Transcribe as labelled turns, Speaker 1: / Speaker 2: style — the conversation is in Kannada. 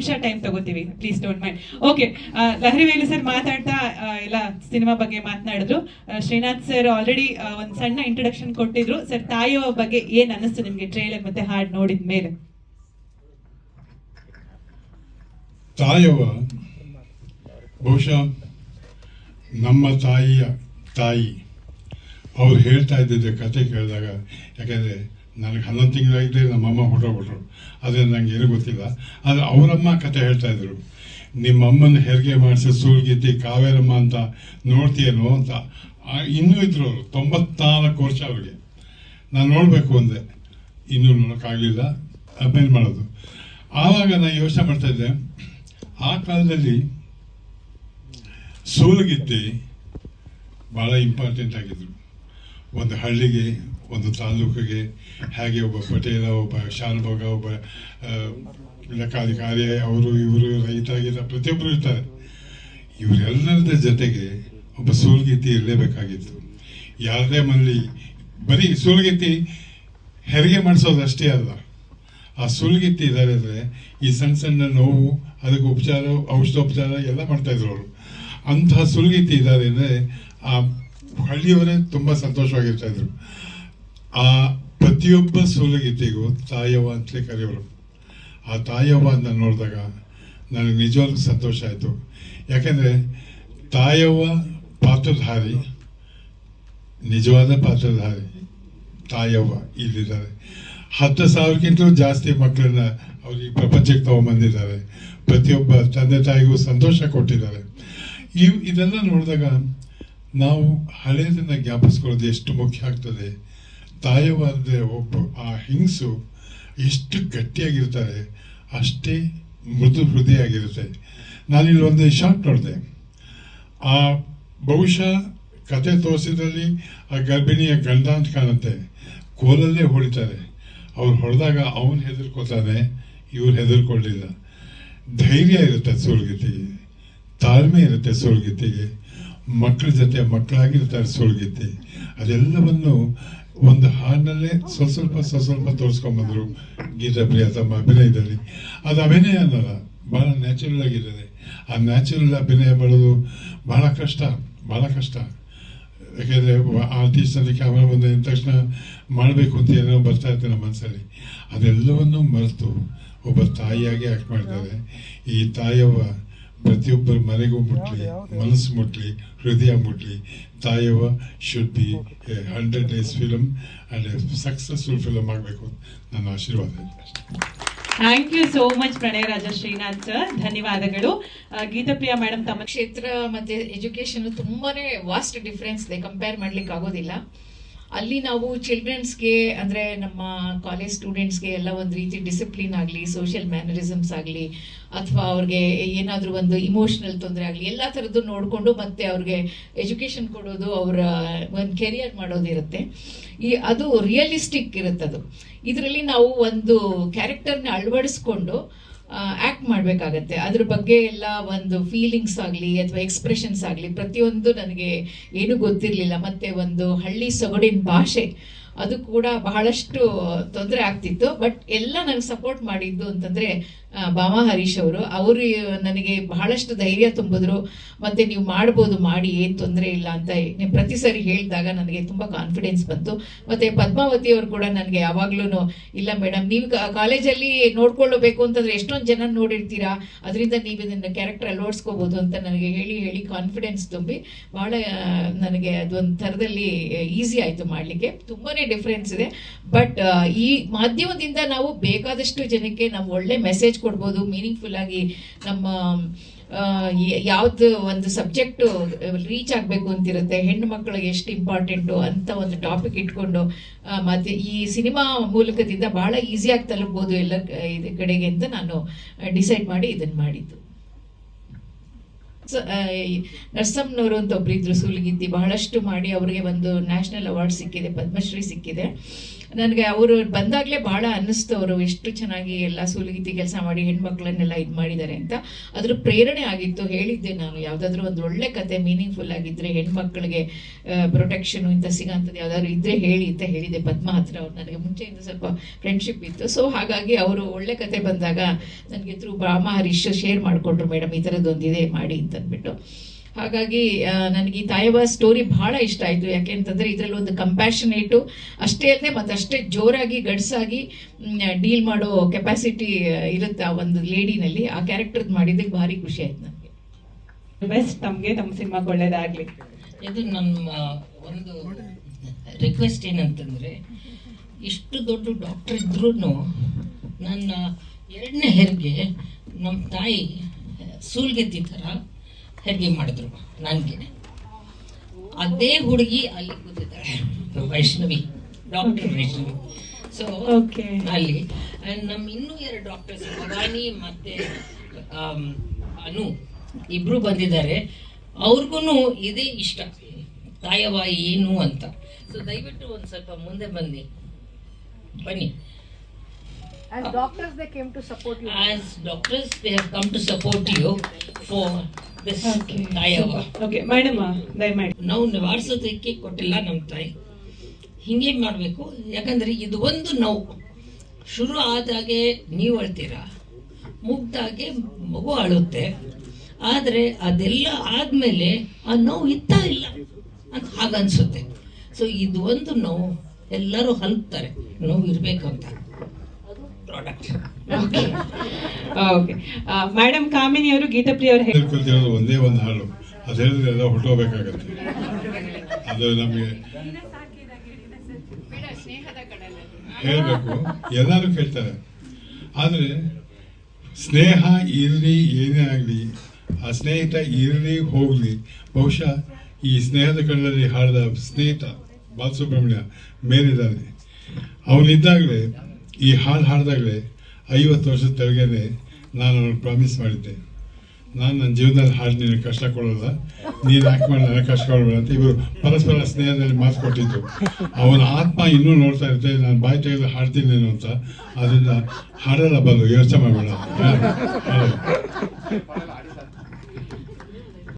Speaker 1: ನಿಮಿಷ ಟೈಮ್ ತಗೋತೀವಿ. Please don't mind okay Lahari Velu sir ಮಾತಾಡ್ತಾ ಎಲ್ಲ ಸಿನಿಮಾ ಬಗ್ಗೆ ಮಾತನಾಡಿದ್ರು. ಶ್ರೀನಾಥ್ ಸರ್ ಆಲ್ರೆಡಿ ಒಂದು ಸಣ್ಣ ಇಂಟ್ರೊಡಕ್ಷನ್ ಕೊಟ್ಟಿದ್ರು. ಸರ್ ತಾಯಿಯ ಬಗ್ಗೆ ಏನ್ ಅನ್ನಿಸ್ತು ನಿಮ್ಗೆ ಟ್ರೈಲರ್ ಮತ್ತೆ ಹಾಡ್ ನೋಡಿದ ಮೇಲೆ?
Speaker 2: ತಾಯವ ಬಹುಶಃ ನಮ್ಮ ತಾಯಿಯ ತಾಯಿ. ಅವ್ರು ಹೇಳ್ತಾ ಇದ್ದಿದ್ದ ಕತೆ ಕೇಳಿದಾಗ. ಯಾಕಂದರೆ ನನಗೆ ಹನ್ನೊಂದು ತಿಂಗಳಾಗಿದೆ ನಮ್ಮಮ್ಮ ಹೊರಟೋಗ್ಬಿಟ್ರು. ಆದರೆ ನನಗೆ ಏನೂ ಗೊತ್ತಿಲ್ಲ. ಆದರೆ ಅವರಮ್ಮ ಕತೆ ಹೇಳ್ತಾ ಇದ್ರು. ನಿಮ್ಮಮ್ಮನ ಹೆರಿಗೆ ಮಾಡಿಸಿ ಸೂಳ್ಗಿದ್ದಿ ಕಾವೇರಮ್ಮ ಅಂತ ನೋಡ್ತೀಯೇನೋ ಅಂತ. ಇನ್ನೂ ಇದ್ರು ಅವರು, ತೊಂಬತ್ನಾಲ್ಕು ವರ್ಷ ಅವ್ರಿಗೆ. ನಾನು ನೋಡಬೇಕು ಅಂದೆ. ಇನ್ನೂ ನೋಡೋಕ್ಕಾಗಲಿಲ್ಲ ಅಮೇಲೆ ಮಾಡೋದು. ಆವಾಗ ನಾನು ಯೋಚನೆ ಮಾಡ್ತಾ ಇದ್ದೆ. ಆ ಕಾಲದಲ್ಲಿ ಸೂಲಗಿತ್ತಿ ಭಾಳ ಇಂಪಾರ್ಟೆಂಟ್ ಆಗಿದ್ರು. ಒಂದು ಹಳ್ಳಿಗೆ ಒಂದು ತಾಲೂಕಿಗೆ ಹಾಗೆ ಒಬ್ಬ ಪಟೇಲ, ಒಬ್ಬ ಶಾಲ್ಭೋಗ ಒಬ್ಬ ಲೆಕ್ಕಾಧಿಕಾರಿ, ಅವರು ಇವರು ರೈತ ಪ್ರತಿಯೊಬ್ಬರು ಇರ್ತಾರೆ. ಇವರೆಲ್ಲರದ ಜೊತೆಗೆ ಒಬ್ಬ ಸೂಲ್ಗಿತ್ತಿ ಇರಲೇಬೇಕಾಗಿತ್ತು. ಯಾರದೇ ಮನೇಲಿ ಬರೀ ಸೂಲ್ಗಿತ್ತಿ ಹೆರಿಗೆ ಮಾಡಿಸೋದು ಅಷ್ಟೇ ಅಲ್ಲ. ಆ ಸುಳ್ಗಿತ್ತಿ ಇದ್ದಾರೆ ಅಂದರೆ ಈ ಸಣ್ಣ ಸಣ್ಣ ನೋವು, ಅದಕ್ಕೆ ಉಪಚಾರ, ಔಷಧೋಪಚಾರ ಎಲ್ಲ ಮಾಡ್ತಾಯಿದ್ರು ಅವರು. ಅಂತಹ ಸುಳ್ಗಿತ್ತಿ ಇದ್ದಾರೆ ಅಂದರೆ ಆ ಹಳ್ಳಿಯವರೇ ತುಂಬ ಸಂತೋಷವಾಗಿರ್ತಾ ಇದ್ರು. ಆ ಪ್ರತಿಯೊಬ್ಬ ಸೋಲಗೀತೆಗೂ ತಾಯವ್ವ ಅಂತಲೇ ಕರೆಯೋರು. ಆ ತಾಯವ್ವ ಅಂತ ನೋಡಿದಾಗ ನನಗೆ ನಿಜವಾಗ್ಲೂ ಸಂತೋಷ ಆಯಿತು. ಯಾಕೆಂದರೆ ತಾಯವ್ವ ಪಾತ್ರಧಾರಿ, ನಿಜವಾದ ಪಾತ್ರಧಾರಿ ತಾಯವ್ವ ಇಲ್ಲಿದ್ದಾರೆ. ಹತ್ತು ಸಾವಿರಕ್ಕಿಂತಲೂ ಜಾಸ್ತಿ ಮಕ್ಕಳನ್ನ ಈ ಪ್ರಪಂಚಕ್ಕೆ ತಗೊಂಬಂದಿದ್ದಾರೆ. ಪ್ರತಿಯೊಬ್ಬ ತಂದೆ ತಾಯಿಗೂ ಸಂತೋಷ ಕೊಟ್ಟಿದ್ದಾರೆ. ಇವು ಇದೆಲ್ಲ ನೋಡಿದಾಗ ನಾವು ಹಳೆಯದನ್ನು ಜ್ಞಾಪಿಸ್ಕೊಳ್ಳೋದು ಎಷ್ಟು ಮುಖ್ಯ ಆಗ್ತದೆ? ತಾಯವ್ವ ಅಂದರೆ ಒಬ್ಬ ಆ ಹಿಂಸು ಎಷ್ಟು ಗಟ್ಟಿಯಾಗಿರ್ತಾರೆ, ಅಷ್ಟೇ ಮೃದು ಹೃದಯ ಆಗಿರುತ್ತೆ ನಾನಿಲ್ಲಿ ಒಂದು ಶಾರ್ಟ್ ನೋಡಿದೆ. ಆ ಬಹುಶಃ ಕತೆ ತೋರಿಸಿದ್ರಲ್ಲಿ ಆ ಗರ್ಭಿಣಿಯ ಗಂಡ ಅಂತ ಕಾಣುತ್ತೆ. ಕೋಲಲ್ಲೇ ಹೊಡಿತಾರೆ. ಅವ್ರು ಹೊಡೆದಾಗ ಅವನು ಹೆದರ್ಕೋತಾನೆ, ಇವ್ರು ಹೆದರ್ಕೊಳ್ಳಿಲ್ಲ ಧೈರ್ಯ ಇರುತ್ತೆ ಸುಳ್ಗಿತ್ತಿಗೆ ತಾಳ್ಮೆ ಇರುತ್ತೆ ಸುಳ್ಗಿತ್ತಿಗೆ ಮಕ್ಕಳ ಜೊತೆ ಮಕ್ಕಳಾಗಿರ್ತಾರೆ ಸುಳ್ಗಿತ್ತಿ ಅದೆಲ್ಲವನ್ನು ಒಂದು ಹಾಡಿನಲ್ಲೇ ಸ್ವಲ್ಪ ಸ್ವಲ್ಪ ಸ್ವಲ್ಪ ಸ್ವಲ್ಪ ತೋರಿಸ್ಕೊಂಡ್ಬಂದ್ರು ಗೀತಾ ಪ್ರಿಯ ತಮ್ಮ ಅಭಿನಯದಲ್ಲಿ ಅದು ಅಭಿನಯ ಅನ್ನಲ್ಲ ಭಾಳ ನ್ಯಾಚುರಲ್ ಆಗಿರ್ತದೆ ಆ ನ್ಯಾಚುರಲ್ ಅಭಿನಯ ಮಾಡೋದು ಭಾಳ ಕಷ್ಟ ಭಾಳ ಕಷ್ಟ. ಯಾಕೆಂದರೆ ಆರ್ಟಿಸ್ಟಲ್ಲಿ ಕ್ಯಾಮ್ರಾ ಬಂದ ತಕ್ಷಣ ಮಾಡಬೇಕು ಅಂತ ಏನೋ ಬರ್ತಾ ಇತ್ತು ನಮ್ಮ ಮನಸ್ಸಲ್ಲಿ ಅದೆಲ್ಲವನ್ನು ಮರೆತು ಒಬ್ಬ ತಾಯಿಯಾಗಿ ಆ್ಯಕ್ಟ್ ಮಾಡ್ತಾರೆ. ಈ ತಾಯವ್ವ ಪ್ರತಿಯೊಬ್ಬರ ಮನೆಗೂ ಮುಟ್ಲಿ ಮನಸ್ಸು ಮುಟ್ಲಿ ಹೃದಯ ಮುಟ್ಲಿ. ತಾಯವ should be a hundred days film and a successful film ಆಗಬೇಕು ನನ್ನ ಆಶೀರ್ವಾದ ಇದೆ
Speaker 1: ಥ್ಯಾಂಕ್ ಯು ಸೋ ಮಚ್ ಪ್ರಣಯ ರಾಜ ಶ್ರೀನಾಥ್ ಸರ್ ಧನ್ಯವಾದಗಳು. ಗೀತಪ್ರಿಯಾ ಮೇಡಮ್ ತಮ್ಮ
Speaker 3: ಕ್ಷೇತ್ರ ಮತ್ತೆ ಎಜುಕೇಶನ್ ತುಂಬಾನೇ ವಾಸ್ಟ್ ಡಿಫ್ರೆನ್ಸ್ ಇದೆ. ಕಂಪೇರ್ ಮಾಡ್ಲಿಕ್ಕೆ ಆಗೋದಿಲ್ಲ ಅಲ್ಲಿ ನಾವು ಚಿಲ್ಡ್ರನ್ಸ್ಗೆ ಅಂದರೆ ನಮ್ಮ ಕಾಲೇಜ್ ಸ್ಟೂಡೆಂಟ್ಸ್ಗೆ ಎಲ್ಲ ಒಂದು ರೀತಿ ಡಿಸಿಪ್ಲಿನ್ ಆಗಲಿ ಸೋಷಿಯಲ್ ಮ್ಯಾನರಿಸಮ್ಸ್ ಆಗಲಿ, ಅಥವಾ ಅವ್ರಿಗೆ ಏನಾದರೂ ಒಂದು ಇಮೋಷನಲ್ ತೊಂದರೆ ಆಗಲಿ, ಎಲ್ಲ ಥರದ್ದು ನೋಡಿಕೊಂಡು ಮತ್ತೆ ಅವ್ರಿಗೆ ಎಜುಕೇಷನ್ ಕೊಡೋದು ಅವರ, ಒಂದು ಕೆರಿಯರ್ ಮಾಡೋದಿರುತ್ತೆ. ಈ ಅದು ರಿಯಲಿಸ್ಟಿಕ್ ಇರುತ್ತದು. ಇದರಲ್ಲಿ ನಾವು ಒಂದು ಕ್ಯಾರೆಕ್ಟರ್ನ ಅಳವಡಿಸ್ಕೊಂಡು ಆಕ್ಟ್ ಮಾಡಬೇಕಾಗತ್ತೆ. ಅದ್ರ ಬಗ್ಗೆ ಎಲ್ಲ ಒಂದು ಫೀಲಿಂಗ್ಸ್ ಆಗಲಿ ಅಥವಾ ಎಕ್ಸ್ಪ್ರೆಷನ್ಸ್ ಆಗಲಿ ಪ್ರತಿಯೊಂದು ನನಗೆ ಏನು ಗೊತ್ತಿರಲಿಲ್ಲ. ಮತ್ತೆ ಒಂದು ಹಳ್ಳಿ ಸೊಗಡಿನ ಭಾಷೆ. ಅದು ಕೂಡ ಬಹಳಷ್ಟು ತೊಂದರೆ ಆಗ್ತಿತ್ತು. ಬಟ್ ಎಲ್ಲ ನನಗೆ ಸಪೋರ್ಟ್ ಮಾಡಿದ್ದು ಅಂತಂದ್ರೆ ಬಾಮ ಹರೀಶ್ ಅವರು. ಅವರು ನನಗೆ ಬಹಳಷ್ಟು ಧೈರ್ಯ ತುಂಬಿದ್ರು. ಮತ್ತೆ ನೀವು ಮಾಡ್ಬೋದು, ಮಾಡಿ, ಏನು ತೊಂದರೆ ಇಲ್ಲ ಅಂತ ಪ್ರತಿ ಸರಿ ಹೇಳಿದಾಗ ನನಗೆ ತುಂಬ ಕಾನ್ಫಿಡೆನ್ಸ್ ಬಂತು. ಮತ್ತೆ ಪದ್ಮಾವತಿ ಅವರು ಕೂಡ ನನಗೆ ಯಾವಾಗ್ಲೂ ಇಲ್ಲ ಮೇಡಮ್ ನೀವು ಕಾಲೇಜಲ್ಲಿ ನೋಡ್ಕೊಳ್ಳಬೇಕು ಅಂತಂದ್ರೆ ಎಷ್ಟೊಂದು ಜನ ನೋಡಿರ್ತೀರಾ? ಅದರಿಂದ ನೀವು ಇದನ್ನ ಕ್ಯಾರೆಕ್ಟರ್ ಅಳವಡಿಸ್ಕೋಬಹುದು ಅಂತ ನನಗೆ ಹೇಳಿ ಹೇಳಿ ಕಾನ್ಫಿಡೆನ್ಸ್ ತುಂಬಿ, ಬಹಳ ನನಗೆ ಅದೊಂದು ಥರದಲ್ಲಿ ಈಸಿ ಆಯಿತು ಮಾಡಲಿಕ್ಕೆ. ತುಂಬಾನೇ ಡಿಫ್ರೆನ್ಸ್ ಇದೆ. ಬಟ್ ಈ ಮಾಧ್ಯಮದಿಂದ ನಾವು ಬೇಕಾದಷ್ಟು ಜನಕ್ಕೆ ನಾವು ಒಳ್ಳೆ ಮೆಸೇಜ್ ಕೊಡ್ಬೋದು ಮೀನಿಂಗ್ಫುಲ್ ಆಗಿ ನಮ್ಮ ಯಾವ್ದು ಒಂದು ಸಬ್ಜೆಕ್ಟ್ ರೀಚ್ ಆಗಬೇಕು ಅಂತಿರುತ್ತೆ, ಹೆಣ್ಣು ಮಕ್ಕಳಿಗೆ ಎಷ್ಟು ಇಂಪಾರ್ಟೆಂಟು ಅಂತ ಒಂದು ಟಾಪಿಕ್ ಇಟ್ಕೊಂಡು ಮತ್ತೆ ಈ ಸಿನಿಮಾ ಮೂಲಕದಿಂದ ಬಹಳ ಈಸಿಯಾಗಿ ತಲುಪ್ಬೋದು ಎಲ್ಲ ಕಡೆಗೆ ಅಂತ ನಾನು ಡಿಸೈಡ್ ಮಾಡಿ ಇದನ್ನ ಮಾಡಿದ್ದು. ಈ ಅಂತ ಒಬ್ಬರಿದ್ರು ಸೂಲಗಿತ್ತಿ ಬಹಳಷ್ಟು ಮಾಡಿ ಅವರಿಗೆ ಒಂದು ನ್ಯಾಷನಲ್ ಅವಾರ್ಡ್ ಸಿಕ್ಕಿದೆ ಪದ್ಮಶ್ರೀ ಸಿಕ್ಕಿದೆ. ನನಗೆ ಅವರು ಬಂದಾಗಲೇ ಭಾಳ ಅನ್ನಿಸ್ತು ಅವರು ಎಷ್ಟು ಚೆನ್ನಾಗಿ ಎಲ್ಲ ಸೂಲಗಿತ್ತಿ ಕೆಲಸ ಮಾಡಿ ಹೆಣ್ಮಕ್ಳನ್ನೆಲ್ಲ ಇದು ಮಾಡಿದ್ದಾರೆ ಅಂತ. ಅದ್ರ ಪ್ರೇರಣೆ ಆಗಿತ್ತು. ಹೇಳಿದ್ದೆ ನಾನು, ಯಾವುದಾದ್ರೂ ಒಂದು ಒಳ್ಳೆ ಕತೆ ಮೀನಿಂಗ್ಫುಲ್ ಆಗಿದ್ದರೆ ಹೆಣ್ಮಕ್ಳಿಗೆ ಪ್ರೊಟೆಕ್ಷನ್ ಇಂಥ ಸಿಗೋಂಥದ್ದು ಯಾವುದಾದ್ರು ಇದ್ರೆ ಹೇಳಿ ಅಂತ ಹೇಳಿದೆ. ಪದ್ಮ ಹತ್ರ ಅವ್ರು ನನಗೆ ಮುಂಚೆಯಿಂದ ಸ್ವಲ್ಪ ಫ್ರೆಂಡ್ಶಿಪ್ ಇತ್ತು. ಸೊ ಹಾಗಾಗಿ ಅವರು ಒಳ್ಳೆ ಕತೆ ಬಂದಾಗ ನನಗೆ ಥ್ರೂ ಬ್ರಾಹ್ಮ ಹರೀಶ್ ಶೇರ್ ಮಾಡಿಕೊಂಡ್ರು, ಮೇಡಮ್, ಈ ಥರದ್ದೊಂದಿದೆ ಮಾಡಿ ಅಂತಂದ್ಬಿಟ್ಟು. ಹಾಗಾಗಿ ನನಗೆ ಈ ತಾಯವ ಸ್ಟೋರಿ ಬಹಳ ಇಷ್ಟ ಆಯಿತು. ಯಾಕೆಂತಂದ್ರೆ ಇದರಲ್ಲಿ ಒಂದು ಕಂಪ್ಯಾಷನೇಟು ಅಷ್ಟೇ ಅಲ್ಲದೆ ಮತ್ತು ಅಷ್ಟೇ ಜೋರಾಗಿ ಗಡ್ಸಾಗಿ ಡೀಲ್ ಮಾಡೋ ಕೆಪಾಸಿಟಿ ಇರುತ್ತೆ ಆ ಒಂದು ಲೇಡಿನಲ್ಲಿ ಆ ಕ್ಯಾರೆಕ್ಟರ್ ಮಾಡಿದ್ದಕ್ಕೆ ಭಾರಿ ಖುಷಿ ಆಯ್ತು ನನಗೆ.
Speaker 1: ಬೆಸ್ಟ್ ತಮಗೆ ತಮ್ಮ ಸಿನಿಮಾಗೆ ಒಳ್ಳೇದಾಗಲಿ.
Speaker 4: ಇದು ನಮ್ಮ ಒಂದು ರಿಕ್ವೆಸ್ಟ್ ಏನಂತಂದರೆ ಇಷ್ಟು ದೊಡ್ಡ ಡಾಕ್ಟರ್ ಇದ್ರೂ ನನ್ನ ಎರಡನೇ ಹೆರಿಗೆ ನಮ್ಮ ತಾಯಿ ಸೂಲ್ಗೆತ್ತಿ ಥರ ಹೆರಿಗೆ ಮಾಡಿದ್ರು ನನಗೆ. ಅದೇ ಹುಡುಗಿ ಅಲ್ಲಿ ಕೂತಿದ್ದಾಳೆ. ವೈಷ್ಣವಿ ಡಾಕ್ಟರ್ ವೈಷ್ಣವಿ. ಸೊ. ಅಲ್ಲಿ ಅಂಡ್ ನಮ್ಮ ಇನ್ನೂ ಎರಡು ಡಾಕ್ಟರ್ಸ್ ಭವಾನಿ ಮತ್ತೆ ಅನು ಇಬ್ರು ಬಂದಿದ್ದಾರೆ. ಅವ್ರಿಗೂ ಇದೇ ಇಷ್ಟ. ತಾಯವ ಏನು ಅಂತ. ಸೊ ದಯವಿಟ್ಟು ಒಂದು ಸ್ವಲ್ಪ ಮುಂದೆ ಬನ್ನಿ. ಬನ್ನಿ.
Speaker 5: As doctors, they came to support you.
Speaker 4: As doctors they have come to support you for
Speaker 1: okay madam ದಯಮಾಡಿ.
Speaker 4: ನಾವು ನಿವಾರಿಸೋದಕ್ಕೆ ಕೊಟ್ಟಿಲ್ಲ ನಮ್ಮ ತಾಯಿ. ಹಿಂಗೆ ಮಾಡಬೇಕು? ಯಾಕಂದ್ರೆ ಇದು ಒಂದು ನೋವು. ಶುರು ಆದಾಗೆ ನೀವು ಅಳ್ತೀರಾ ಮುಗ್ದಾಗೆ ಮಗು ಅಳುತ್ತೆ. ಆದರೆ ಅದೆಲ್ಲ ಆದಮೇಲೆ ಆ ನೋವು ಇತ್ತ ಇಲ್ಲ ಅಂತ ಹಾಗನ್ಸುತ್ತೆ. ಸೊ ಇದು ಒಂದು ನೋವು. ಎಲ್ಲರೂ ಹಲ್ತಾರೆ ನೋವು ಇರಬೇಕು ಅಂತ. ಪ್ರಾಡಕ್ಟ್
Speaker 1: ಓಕೆ ಮೇಡಮ್ ಕಾಮಿನಿ ಅವರು ಗೀತಾಪ್ರಿಯ ಅವರು
Speaker 2: ಹೇಳ್ಕೊಳ್ತಿರೋದು ಒಂದೇ ಒಂದು ಹಾಡು. ಅದು ಹೇಳಿದ್ರೆ ಎಲ್ಲ ಹೊರಟೋಗ್ಬೇಕಾಗತ್ತೆ ಅದು ನಮಗೆ ಹೇಳಬೇಕು. ಎಲ್ಲರೂ ಕೇಳ್ತಾರೆ. ಆದರೆ, ಸ್ನೇಹ ಇರಲಿ ಏನೇ ಆಗಲಿ, ಆ ಸ್ನೇಹಿತ ಇರಲಿ ಹೋಗಲಿ, ಬಹುಶಃ ಈ ಸ್ನೇಹದ ಕಣ್ಣಲ್ಲಿ ಹಾಡಿದ ಸ್ನೇಹಿತ ಬಾಲಸುಬ್ರಹ್ಮಣ್ಯ ಮೇಲಿದ್ದಾನೆ. ಅವನಿದ್ದಾಗಲೇ ಈ ಹಾಡು ಹಾಡಿದಾಗಲೇ ಐವತ್ತು ವರ್ಷದ ತೆಳಗೇನೆ ನಾನು ಅವ್ರಿಗೆ ಪ್ರಾಮಿಸ್ ಮಾಡಿದ್ದೆ. ನಾನು ನನ್ನ ಜೀವನದಲ್ಲಿ ಹಾಡು ನಿನಗೆ ಕಷ್ಟ ಕೊಡೋಲ್ಲ, ನೀನು ಯಾಕೆ ಮಾಡಿ ನನಗೆ ಕಷ್ಟ ಕೊಡಬೇಡ ಅಂತ ಇವರು ಪರಸ್ಪರ ಸ್ನೇಹದಲ್ಲಿ ಮಾತು ಕೊಟ್ಟಿದ್ದು. ಅವನ ಆತ್ಮ ಇನ್ನೂ ನೋಡ್ತಾ ಇರುತ್ತೆ, ನಾನು ಬಾಯಿ ತೆಗೆದು ಹಾಡ್ತೀನಿ ಅಂತ. ಅದರಿಂದ ಹಾಡಲ್ಲ ಬಂದು ಯೋಚನೆ ಮಾಡಬೇಡ.